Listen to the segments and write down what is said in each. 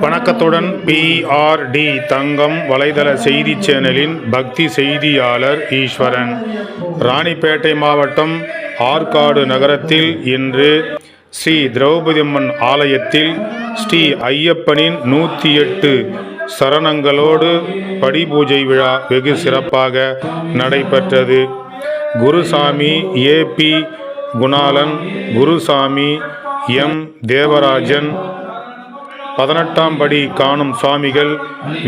வணக்கத்துடன் பிஆர்டி தங்கம் வலைதள செய்தி சேனலின் பக்தி செய்தியாளர் ஈஸ்வரன். ராணிப்பேட்டை மாவட்டம் ஆற்காடு நகரத்தில் இன்று ஸ்ரீ திரௌபதி அம்மன் ஆலயத்தில் ஸ்ரீ ஐயப்பனின் நூற்றி எட்டு சரணங்களோடு படிபூஜை விழா வெகு சிறப்பாக நடைபெற்றது. குருசாமி ஏபி குணாலன் குருசாமி எம் தேவராஜன் பதினெட்டாம் படி காணும் சுவாமிகள்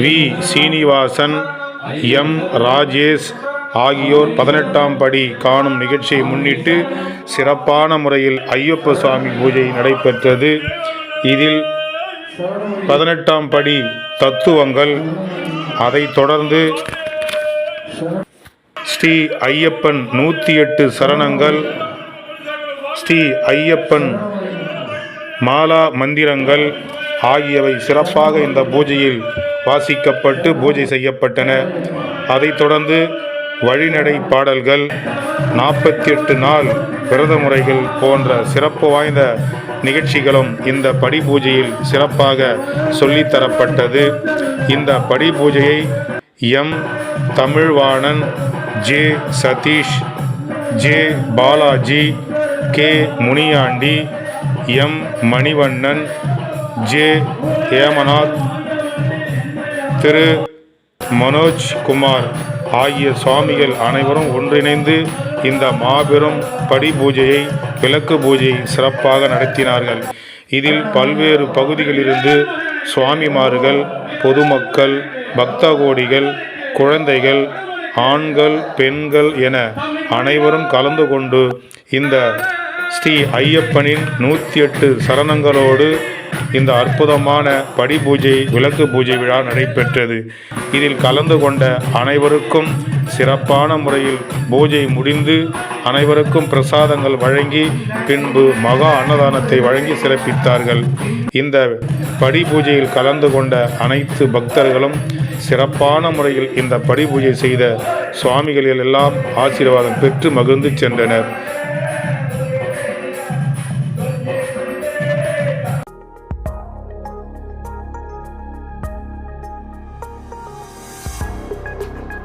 வி. சீனிவாசன் எம். ராஜேஷ் ஆகியோர் பதினெட்டாம் படி காணும் நிகழ்ச்சியை முன்னிட்டு சிறப்பான முறையில் ஐயப்ப சுவாமி பூஜை நடைபெற்றது. இதில் பதினெட்டாம் படி தத்துவங்கள் அதைத் தொடர்ந்து ஸ்ரீ ஐயப்பன் நூற்றி எட்டு சரணங்கள் ஸ்ரீ ஐயப்பன் மாலா மந்திரங்கள் ஆகியவை சிறப்பாக இந்த பூஜையில் வாசிக்கப்பட்டு பூஜை செய்யப்பட்டன. அதைத் தொடர்ந்து வழிநடை பாடல்கள் நாற்பத்தி எட்டு நாள் விரத முறைகள் போன்ற சிறப்பு வாய்ந்த நிகழ்ச்சிகளும் இந்த படி பூஜையில் சிறப்பாக சொல்லித்தரப்பட்டது இந்த படி பூஜையை M. Tamilvanan J. Sathish J. Balaji K. Muniyandi M. Manivannan J. Hemanath திரு. மனோஜ் குமார் ஆகிய சுவாமிகள் அனைவரும் ஒன்றிணைந்து இந்த மாபெரும் படி பூஜையை விளக்கு பூஜையை சிறப்பாக நடத்தினார்கள். இதில் பல்வேறு பகுதிகளிலிருந்து சுவாமிமார்கள் பொதுமக்கள் பக்த கோடிகள் குழந்தைகள் ஆண்கள் பெண்கள் என அனைவரும் கலந்து கொண்டு இந்த ஸ்ரீ ஐயப்பனின் நூற்றி எட்டு சரணங்களோடு இந்த அற்புதமான படி பூஜை விளக்கு பூஜை விழா நடைபெற்றது. இதில் கலந்து கொண்ட அனைவருக்கும் சிறப்பான முறையில் பூஜை முடிந்து அனைவருக்கும் பிரசாதங்கள் வழங்கி பின்பு மகா அன்னதானத்தை வழங்கி சிறப்பித்தார்கள். இந்த படி பூஜையில் கலந்து கொண்ட அனைத்து பக்தர்களும் சிறப்பான முறையில் இந்த படி பூஜை செய்த சுவாமிகள் எல்லாம் ஆசீர்வாதம் பெற்று மகிழ்ந்து சென்றனர்.